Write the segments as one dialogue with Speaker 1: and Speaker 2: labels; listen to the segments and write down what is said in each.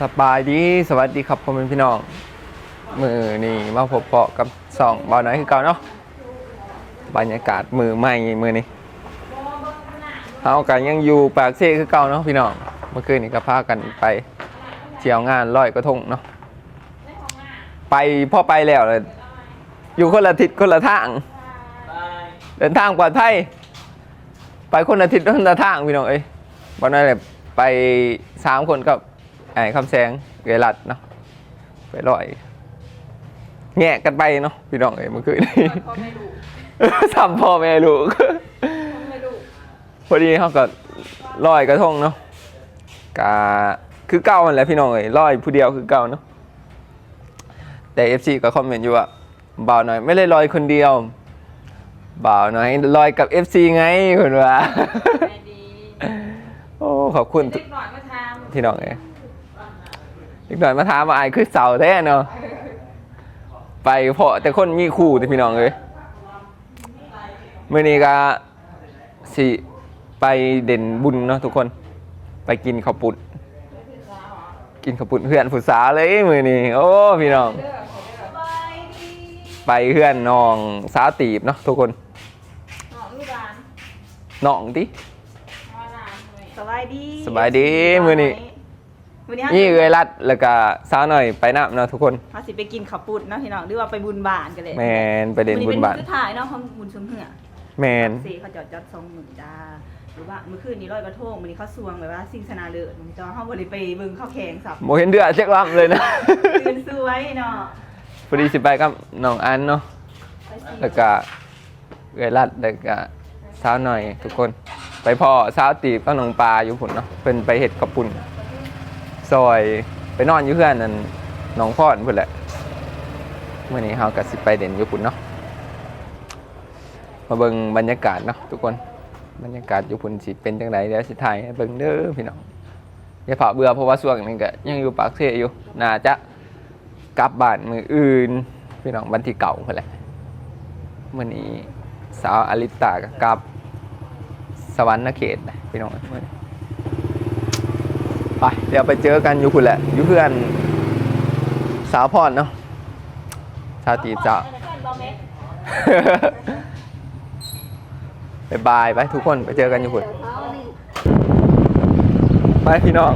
Speaker 1: สบายดีสวัสดีครับพ่อแม่พี่น้องมือนี่มาพบเปาะกับสองบอลน้อยคือเก่าเนาะบรรยากาศมือใหม่มือนี้เอากันยังอยู่ปากเซ่คือเก่าเนาะพี่น้องเมื่อคืนนี้ก็พากันไปเที่ยวงานลอยกระทงเนาะไปพ่อไปแล้วเลยอยู่คนละทิศคนละทาง เดินทางปลอดภัยไปคนละทิศคนละทางพี่น้องเอ้ยบอลน้อยเลยไปสามคนกับ ไอ้คำแสงเกลัดเนาะไปลอยแงะกันไปเนาะพี่น้องเอ้ยเมื่อคืนนี้
Speaker 2: พ่อไม่รู้
Speaker 1: ทำพ่อแม่ลูก
Speaker 2: พ่อไม่รู้
Speaker 1: พอดีเขาก็ลอยกระทงเนาะกาคือเก่ามันแหละพี่น้องเอ้ยลอยผู้เดียวคือเก่าเนาะแต่ FC ก็คอมเมนต์อยู่ว่าบ่าวหน่อย ไม่ได้ลอยคนเดียวบ่าวหน่อยลอยกับ FC ไงคุณว่า
Speaker 2: ไม่ดี
Speaker 1: โอ้ขอบคุณ
Speaker 2: เล็กหน่อยมาท
Speaker 1: พี่น้องเอ้ย อีกหน่อยมาถามว่าไอ้ายคือเสาแท้เนาะไปเพราะแต่คนมีคู่แต่พี่น้องเอ้ยมื่อนี้ก็สิไปเด่นบุญเนาะทุกคน ไปกินข้าวปุ้นกินข้าวปุ้นเพื่อนผู้สาวเลยมือนี้โอ้พี่น้อง ไปเพื่อนน้องสาวตีบเนาะทุกคนำ
Speaker 2: หอมลูกหลาน
Speaker 1: น้องติ
Speaker 2: มาหลานเลย
Speaker 3: สบายดี
Speaker 1: สบายดีมื้อนี้
Speaker 3: มื้อนี้
Speaker 1: นี่เอ้ยรัดแล้วก็สาวหน่อยไปนับเนาะทุกคน
Speaker 3: เขาสิไปกินข้าวปุ้นเนาะพี่น้องหรือว่าไปบุญบานกันเลย
Speaker 1: แมนไปเด่นบุญบาท
Speaker 3: มื้อนี้เป็นมื้อสุดท้ายเนาะของบุญชุมเหือ
Speaker 1: แมน
Speaker 3: เซเขาจอดจอดสองหมื่นจ้าหรือว่าเมื่อคืนนี้ลอยกระทงมื้อนี้เขาสวงแบบว่าสิ่งสนาเลิศมันจะเฮาบ่ได้ไปเบิ่งข้าวแข็งสับ
Speaker 1: โมเห็นเดือดเช็คล้ำเลยนะ
Speaker 3: ตื่นสวยเนาะ
Speaker 1: พอดีสิไปกับน้องอันเนาะ
Speaker 3: ไปสิ
Speaker 1: แล้วก็เอยรัดแล้วก็สาวหน่อยทุกคน ไปพ่อสาวตีบก็น้องปลาอยู่ผุนเนาะเป็นไปเห็ดกับปุ่น ซอยไปนอนอยู่เพื่อนนั่นน้องพ่อนพุ่นแหละเมื่อนี้เฮาก็สิไปเด่นอยู่พุ่นเนาะมาเบิ่งบรรยากาศเนาะทุกคนบรรยากาศอยู่พุ่นสิเป็นจังไดเดี๋ยวสิถ่ายให้เบิ่งเด้อพี่น้องอย่าเผาเบื่อเพราะว่าช่วงนี้ก็ยังอยู่ปากเทอยู่น่าจะกลับบ้านมืออื่นพี่น้องวันที่เก่าเพื่อแหละเมื่อนี้สาวอลิตากับสวรรค์เขตนะพี่น้องมื้อนี้ ไปเดี๋ยวไปเจอกันอยู่คุณแหละอยู่เพื่อนสาวพรเนาะชาติจ้าบายบายไปทุกคนไปเจอกันอยู่คุณไปพี่น้อง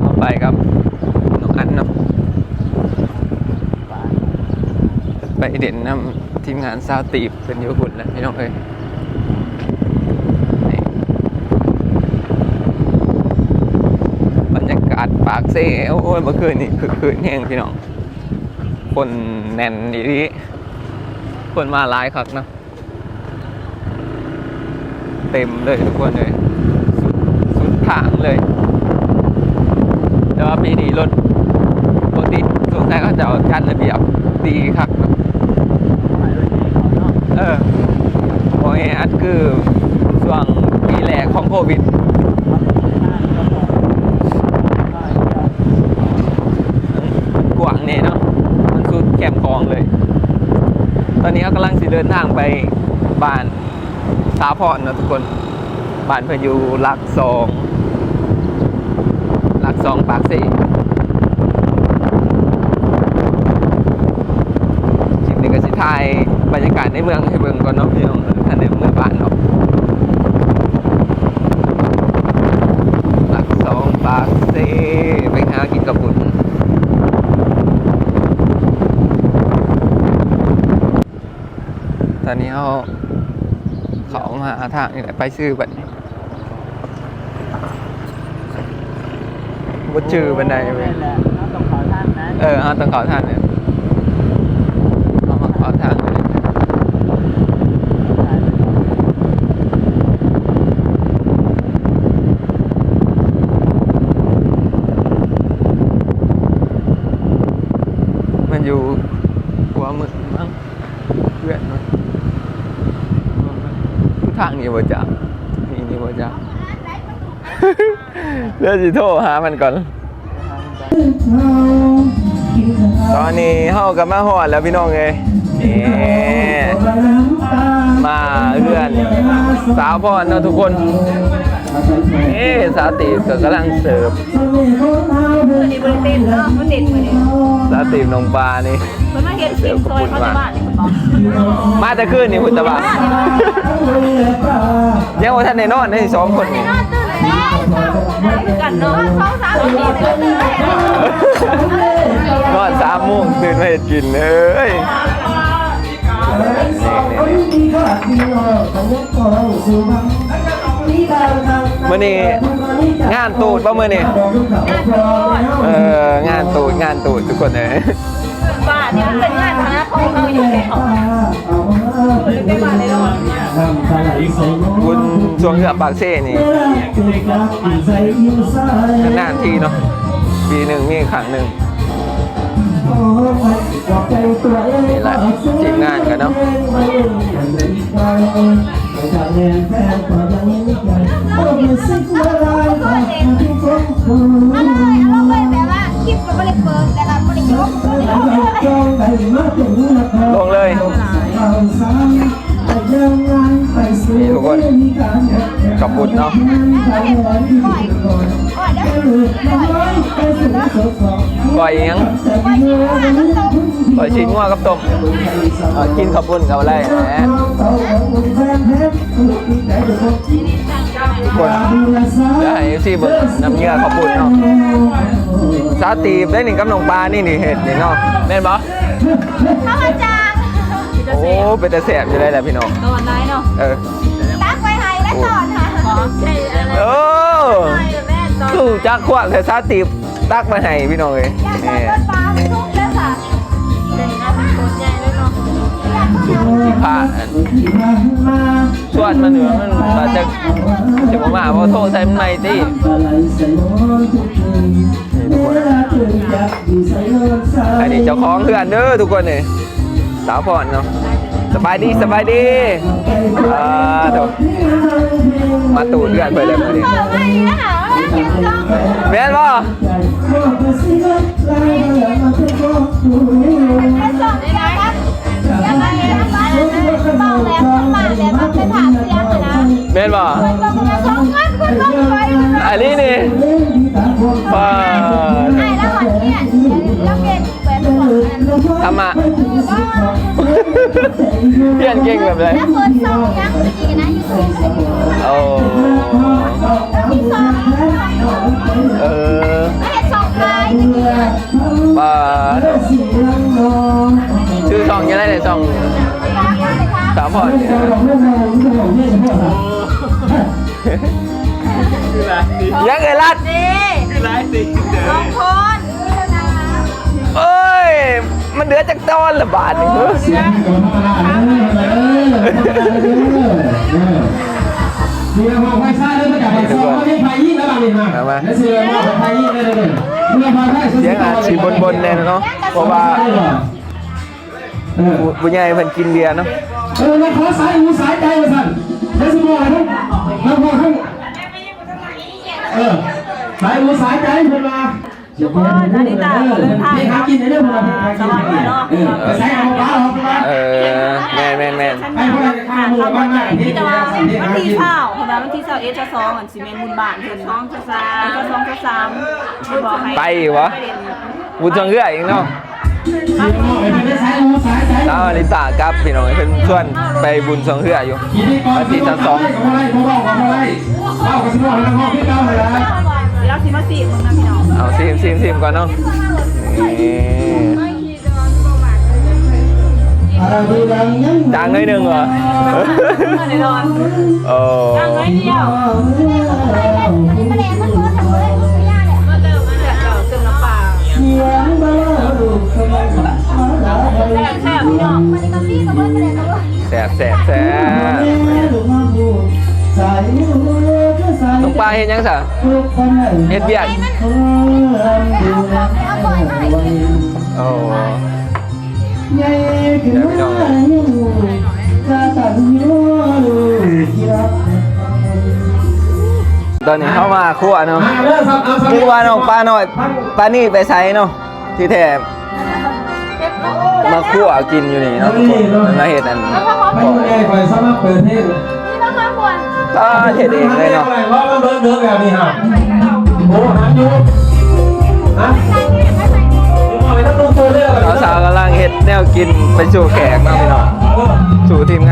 Speaker 1: เอาไปครับน้องอันเนาะไปเด่นนำทีมงานซาวตีบเป็นยูหุ่นแล้วพี่น้องเอ้ยนี่บรรยากากเซ่โอ้ยเมื่อคืนนี่คือคืนแห้งพี่น้อง คนแน่นดีคนมาหลายคักเนาะเต็มเลยทุกคนเลย สุดสุดทางเลย แต่ว่าปีนี้รถปกติสงสัยเขาจะจัดระเบียบดีครับเนอะเออโอ้ยอันคือช่วงปีแรกของโควิด กวางเนี่ยเนาะ มันสุดแคมป์คล องเลย ตอนนี้เขากำลังสิเดินทางไปบ้านสาพรนะทุกคน บ้านเพนอยู่หลักสองหลักสองปากสี่คลิปนี้ก็สิถ่ายบรรยากาศในเมืองให้เบิ่งก่อนเนาะพี่น้องท่านในเมืองบ้านเนาะหลักสองปากสี่ไปหากินกับบุญตอนนี้ เขาเขามาหาทางนี่แหละไปซื้อบัตรบ่จื้อบันไดเว้ย
Speaker 4: แหละน้องต้องขอท่านนะ
Speaker 1: เออเอาต้องขอทางเนี่ยเอามาขอทางเลยมันอยู่หัวมึกมั้งเพื่อนมัน้างนี้บ่จ้านี่นี่บ่จ้าเดี๋ยวสิโทรหามันก่อน ตอนนี้เฮากับมาฮอดแล้วพี่น้องเอ้ยนี่มาเพื่อน สาวพรเนาะทุกคน นี่สาวตีบก็กำลังเสิร์ฟ
Speaker 3: มื้อนี้บ่ได้เต้นเนาะมันเด็ดมื้อนี้
Speaker 1: สาวตีบนงปลานี่
Speaker 3: เพิ่นมาเฮ็ดกินซอยเขาที่บ้านนี่เพิ่นบอก
Speaker 1: มาแต่คืนนี่พุทธบาทยังว่าท่านในนอนในสองคนนี่
Speaker 3: คือกันเนาะเขาสามคนนี้ตื่นเลย
Speaker 1: นอนสามโมงตื่นมาเห็ดกินเอ้ย มื่อนี้งานตูดป่ะมื่อนี้เอองานตูดงานตูดทุกคนเลย
Speaker 3: บ้านนี่มันเป็นงานคณะของเขาอยู่ในเขาเลยไปบ้านเลยเนาะ
Speaker 1: บุญช่วงเหือปากเซ่นี่นานๆทีเนาะปีหนึ่งมีครั้งหนึ่งนี่แหละทีมงานกันเนาะ
Speaker 4: เราไปแบบว่าคลิปก็ไม่ได้เปิดแต่เราไม่ได้ยกไม่ได้ยก
Speaker 1: ลงเลยนี่ทุกคนกับบุญเนาะ
Speaker 4: ก่อยก่อย
Speaker 1: ยัง
Speaker 4: ก่อยที่ว่าน้ำต้ม
Speaker 1: ก่อยชิ้นงัวกับต้มกินขับบุญกับอะไรแหมทุก คนเดี๋ยวให้ซีเบิร์น้ำเยื่อขับบุญเนาะซาตีบได้หนึ่งกับหนองปลานี่นี่เห็ดนี่เนาะแม่นปะ
Speaker 4: ข้าวจาง
Speaker 1: โอ้เป็นแต่แสบอยู่เลยแหละพี่น้อง
Speaker 3: ตอนไหนเนาะ
Speaker 1: เออ
Speaker 4: ตักไว้ให้และสอนค่ะ
Speaker 2: ขอใช่อะไร
Speaker 1: โอ้
Speaker 2: ใช่แม่ตอน
Speaker 1: สู้จักขวางแต่ซาตีบตักมาให้พี่น้องเลย
Speaker 4: ที่
Speaker 1: ผ้าอันส่วนมันเหนือมันก็จะจะบ่มาเพราะโทษใส่มันไม่ตีอันนี้เจ้าของเพื่อนเด้อทุกคนนี่สาวพรเนาะสบายดีสบายดีอ่าเดี๋ยวมาตูดเพื่อนไปเลยพอดี
Speaker 4: เอาไว้นะคะว่าเห็นจ้อง
Speaker 1: แม่นบ่
Speaker 4: แม่น
Speaker 1: บ่
Speaker 4: คนบอกว่าสองเงินคนบอกไป
Speaker 1: อันนี้นี่ป้า
Speaker 4: ไอ้แล้วหันเนี่ยแล้วเก่งเป็นคน
Speaker 1: ทำมาเพี้ยนเก่งแบบไร
Speaker 4: แล้วคนสองยังดีนะอยู่สูงสุด
Speaker 1: โอ้
Speaker 4: ที่สอง
Speaker 1: เออ
Speaker 4: ไม่เห็นสองลาย
Speaker 1: ป้าชื่อซองยังไงเนี่ยซองสามพอ ยังไงลัด
Speaker 3: สองคน
Speaker 1: เอ้ย มันเหลือจากตอนละบาทหนึงเฮ้ย
Speaker 5: เสียงก่อนธรรมดาเด้อเสียงของไฟซ่าเด้อมาจากไฟซ่าเขาได้ไฟยิ่งแล้วบางนี่มาแล้วเสียงของไฟยิ่งเลยเด้อเมื่อไฟไฟ
Speaker 1: เสียงอาจสีบนบนๆแน่เนาะเพราะว่า
Speaker 5: เออ
Speaker 1: ผู้ใหญ่เพิ่นกินเบียร์เนาะ
Speaker 5: เออแล้วขอสายหูสายใจมาสั่น แล้สิบอกอะไรแล้วพอขึ้นเออสายหูสายใจเพิ่นมานี่หากินได้เด้อเพิ่นมาหากินเออไปใส่เอาปลาเอาปลา
Speaker 1: เออแม่แม่นแม่น
Speaker 5: ไอ้พวกนี้ข้าวหมูบ้านหน้าที่จะมา
Speaker 3: ว่าวันที่
Speaker 5: กิน
Speaker 3: เช้าเพราะว่าวันที่เช้าเอจะสองอันซีเมนต์บุญบานเพิ่นสองจะสามจะสองจะสามบอกให้
Speaker 1: ไปวะบุญจังเอื้ออีกเนาะ
Speaker 5: ไม่ใช่หูสายใจ
Speaker 1: สาวอลิตากับพี่น้องเพิ่นชวนไปบุญสองเอื้ออยู่
Speaker 5: กินดีก่อนที่จะสองกับอะไรพวกเรากับอะไรเล่ากับสมองแล้วห้องพี่เก้าเลยนะ
Speaker 3: แล้วสิมาสี่มึงนะพี่น้อง
Speaker 1: เอาซิมซิมซิมก่อนเนาะนี่จางหน่อยหนึงเหรอ
Speaker 3: แน่นอน
Speaker 1: โอ้
Speaker 3: ตั้งไว้เดียว
Speaker 4: แมลงมันรู้ทั้งหมดเลยไม่ยากเลย
Speaker 3: ก็เติมเสือเก่าเติมน้ำปลา แซ่บแซ่บพี่น้อง
Speaker 4: มันก็พี่กับเพื่อนแมลงกับเพื่อน
Speaker 1: แสบแสบแสบน้องปลาเห็นยังสะเฮ็ดเบียก
Speaker 4: เอาปล่ยมาให้กิน
Speaker 1: โอ้ตอนนี้เข้ามาครัวเนาะ
Speaker 5: ครับเอาสัก
Speaker 1: คือว่าน้องปลาหน่อยปลานี่ไปใช้เนาะที่แถม มาคั่วกินอยู่นี่เนาะทุกคนมันมาเห็ดอัน
Speaker 5: ไม่ยังไงคอยสามารถเปิดเพลง
Speaker 4: นี่มาความควร
Speaker 1: ก็เห็ดเองเลยเนาะ
Speaker 5: ว่ามาเบิ้ง
Speaker 2: เนื้อแบบนี้ฮะโอ้หันอยู่ฮะไปทั้งลูกตัวเลย
Speaker 4: สาวสาวๆกำลังเฮ็ดแนวกินไปสู่แขกเนาะพี่น้องสู่ทีมง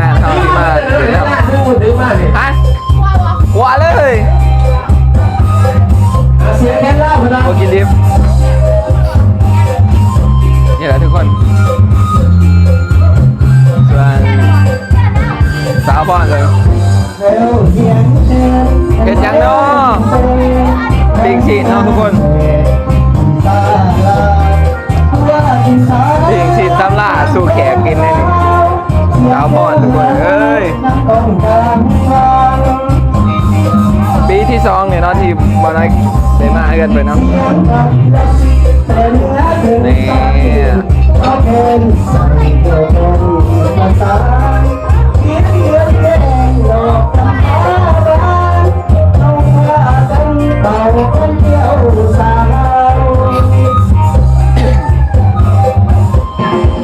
Speaker 4: าน ที่บอลได้มากันไปเนาะนี่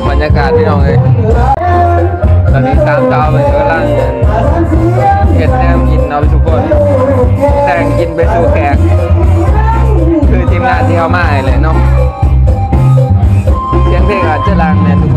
Speaker 4: บรรยากาศพี่น้องเลยตอนนี้สามดาวมันกำลังเห็ดแนมกินเนาะทุกคน กินไปสู่แขก คือทีมงานที่เขามาให้เลยเนาะเสียงเพลงอาจจะลังเนี่ยทุกคน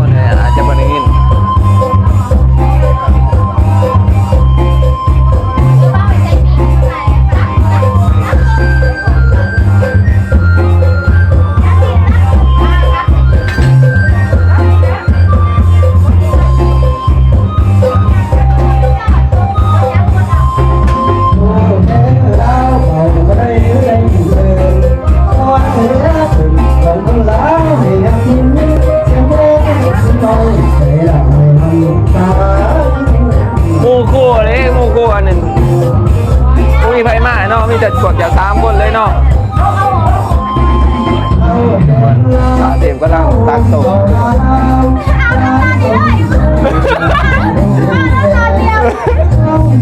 Speaker 4: มีไผมาเนาะมีแต่พวกอย่าสามคนเลยเนาะสาเต็มกำลังตักตก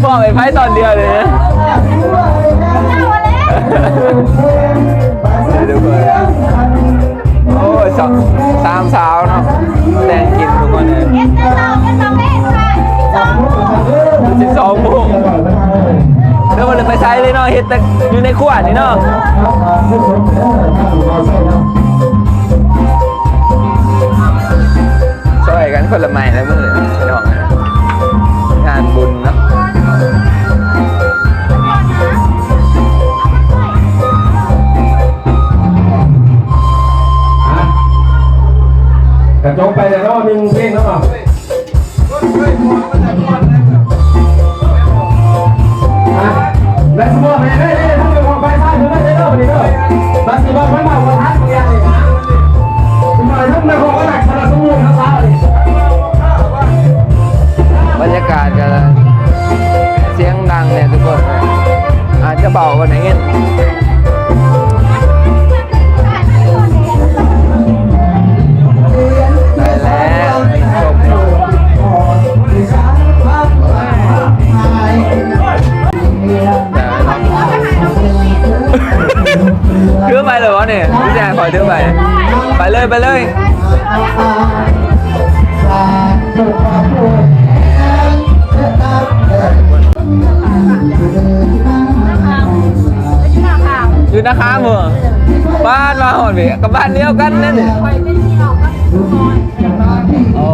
Speaker 4: บอกไปไพ่ตอนเดียวเลยนะเดี๋ยวก่อนโอ้ยสองสามสาวเนาะแต่งกินทุกคนเลยสิบสองโมง บ่ได้ไปใช้เลยเนาะเฮ็ดแต่อยู่ในขวดนี่เนาะา
Speaker 2: กา
Speaker 4: ศก็เสียงดังเนี่ยทุกคนอาจจะเบากว่าไหนเงี้ยได้แล้วจบถือไปเลยวะเนี่ยพี่แจ๊คคอยถือไป ไปเลยไปเลย อยู่นะคะมือบ้านมาหอดพี่กับบ้านเดียวกันนั่นนี่โอ้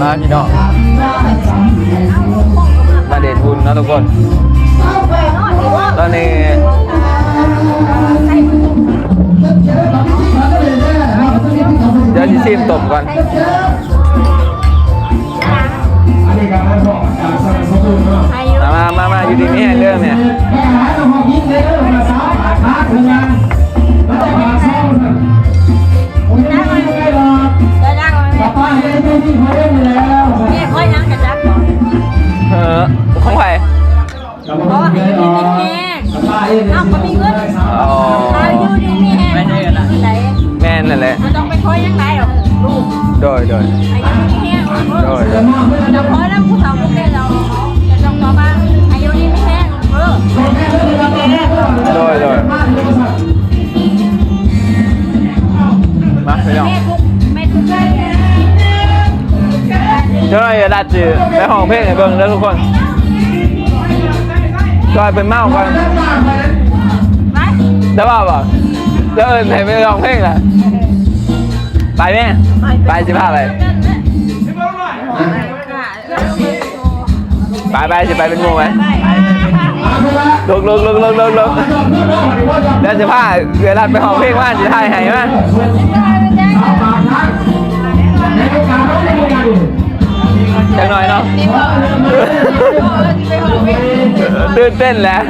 Speaker 4: มาพี่น้อง นาะทุกคนตอนนี้เดี๋ยวจะชิมต้มก่อน
Speaker 2: อันนี้การบอกจากสารสมมุติเนาะ
Speaker 4: มามามามาอยู่ดีนี่ให้เรื่องเนี่ย
Speaker 2: แม่หาตัวของยิงเลยเรื่องภาษาผ่านค้าถึงงานแล้วแต่ภาษาผมไม่ได้ไม่หรอกกลับบ้านไปที่ที่เข
Speaker 4: องใคร
Speaker 2: กลับบ้านไปหรอกกลับบ้านเอง
Speaker 1: เอาก็มีเงิน
Speaker 4: อ๋อ
Speaker 1: อายุดีมีแห้งไม่ใช่กันนะ
Speaker 4: แม่นนั่นแหละ
Speaker 1: มันต้องไปคอยยังไงหรอกลูก
Speaker 4: โดยโดย
Speaker 1: อายุดีแห้งโดย
Speaker 5: จะมอบเพื่อ
Speaker 2: เราขอแล้วผู้สาวพวกนี้เราจะต้องต่อมาอายุนี้ไม่แห้งเออ
Speaker 1: โดยโดยมาพี่น้อง
Speaker 2: แม่ทุกแม่ทุกข์เลย
Speaker 1: เจ้าหน่อยดัดจือไปห้องเพลงให้เบิ่งแล้วทุกคน จอยเป็นเมากัน
Speaker 2: ได้
Speaker 1: ป่าวบ่เดินไหนไปร้องเพลงล่ะไปแม่ไปสิพาไปไปไปจะไปเป็นหมูไหมลุกลุกลุกลุกลุกลุกเดี๋ยวจะพาเวลาไปห้องเพลงว่าจะถ่ายให้มั้ย จังหน่อยเนาะตื่นเต้นแหล้ว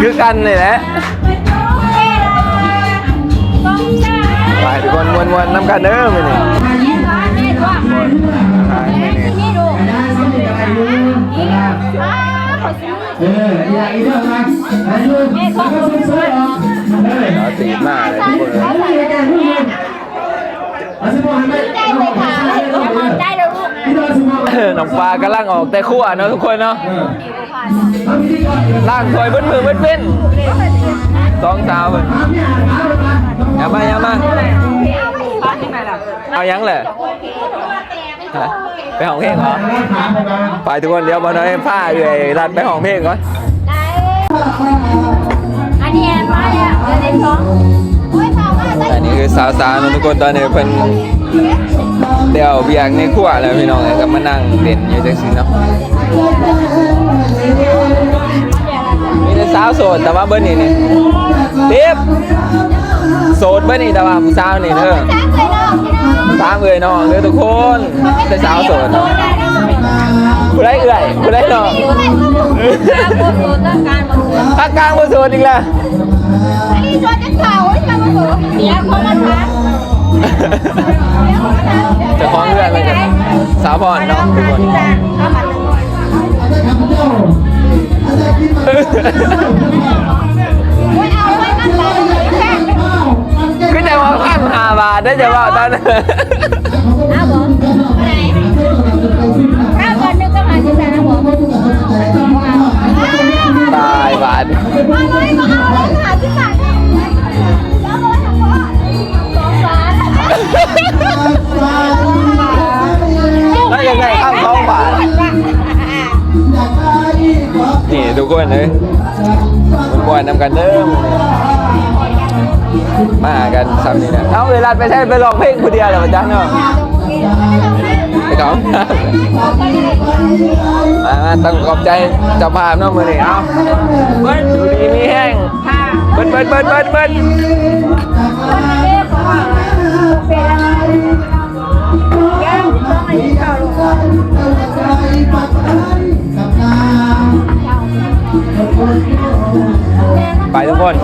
Speaker 1: คือกันเลยแหละไปทุกคนมวนมวนๆน้ำกันเด้อมื้อนี้ไปมื้อนี้
Speaker 5: เอออยากอีกเรื่องนะอายุก็สวยๆออกเออ
Speaker 1: เราตีมาเลยทุกคนเลย
Speaker 5: อาสิบวันไม่
Speaker 2: ใจเลยค่ะใจเลยลูก
Speaker 5: พี่ตัวสิบวั น้
Speaker 1: องปลากำลังออกแต่ขั้วเนาะทุกคนเนาะล่างถอยเบิ้มือเบิ้นเบิ้นสองสาวเบิ้นอย่ามาอย่ามาเอายังเลยฮะไปห้องเพลงเหรอไปทุกคนเดี๋ยวบอลน้อยผ้าเออยรัดไปห้องเพลงก่อน
Speaker 2: อันนี้มาแล้วเดี๋ยวได้สองอั
Speaker 1: นนี้คือสาวๆนะทุกคนตอนนี้เพิ่น เดี๋ยวเบียงในขั้วแล้วพี่น้องเลยก็มานั่งเด่นอยู่จังซี่เนาะมีแต่สาวโสดแต่ว่าเบิ้ลนี่นี่เรียบโสดเบิ้ลนี่แต่ว่าผู้สาวนี่เด้อ
Speaker 2: จ้างเลยน้องพี่น้อง
Speaker 1: สามเอ่ยน้องเด้อทุกคนแต่สาวโสด
Speaker 2: โดนได้ได้ไหม
Speaker 1: ผู้ได้เอ่ยผู้ได้น้อง
Speaker 2: อยู่ในสมุดการบนโซนการบนโซน
Speaker 1: ภาคกลางบ่โสดอีกแล้ว
Speaker 2: อันนี้ชวนจะเข่าไอ้การบนโซนเดี๋ยวเขามาทัก
Speaker 1: เจะคล้าของเรื่องเลยกันสาวพรเนาะทุกคน
Speaker 2: นี่
Speaker 1: ทุ
Speaker 2: ก
Speaker 1: คนเลยมันกวนนำกันเด้อมาหากันซ้ำนี่นะเอาเวลาไปใช้ไปร้องเพลงคนเดียวเหรอจ๊ะเนาะไปก่อนมามาต้องขอบใจเจ้าภาพเนาะมือนี้เอาเบิ้ลดูดีมีแห้งเบิ้ลเบิ้ลเบิ้ลเบิ้ลเบิ้ลแก้มต้องไปก่อน ไปทุกคน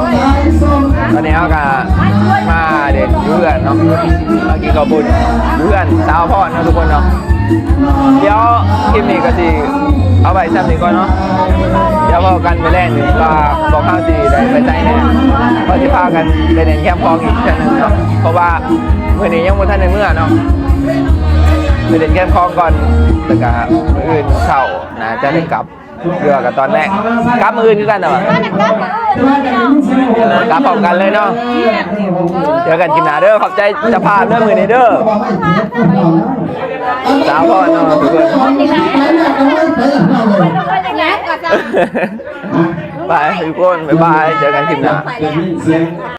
Speaker 1: ตอนนี้เขาก็มาเด็กเพื่อนเนาะมากินข้าวบุญเพื่อนสาวพ่อเนาะทุกคนเนาะเดี๋ยวคลิปนี้ก็สิเอาไปซ้ำนี้ก่อนเนาะเดี๋ยวพอกันไปแรกหนึ่งก็บอกข้าวสีได้ไปใจแน่เพราะที่พากันไปเล่นแคมป์พองอีกเช่นนึงเนาะเพราะว่าเมื่อนี้ยังไม่ทันในเมื่อเนาะไปเล่นแคมป์พองก่อนแล้วก็มืออื่นเช้านะจะได้กลับ เรือกับตอนแรกกลับมืออื่นคือกันเหรอเออกลับพร้อมกันเลยเนาะเจอกันกินหนาเด้อขอบใจจะพาเด้อมือนี้เด้อสาวพ่อเนาะทุกคน
Speaker 2: แล้วก็จะ
Speaker 1: บายทุกคนบ๊ายบายเจอกันคลิปหน้า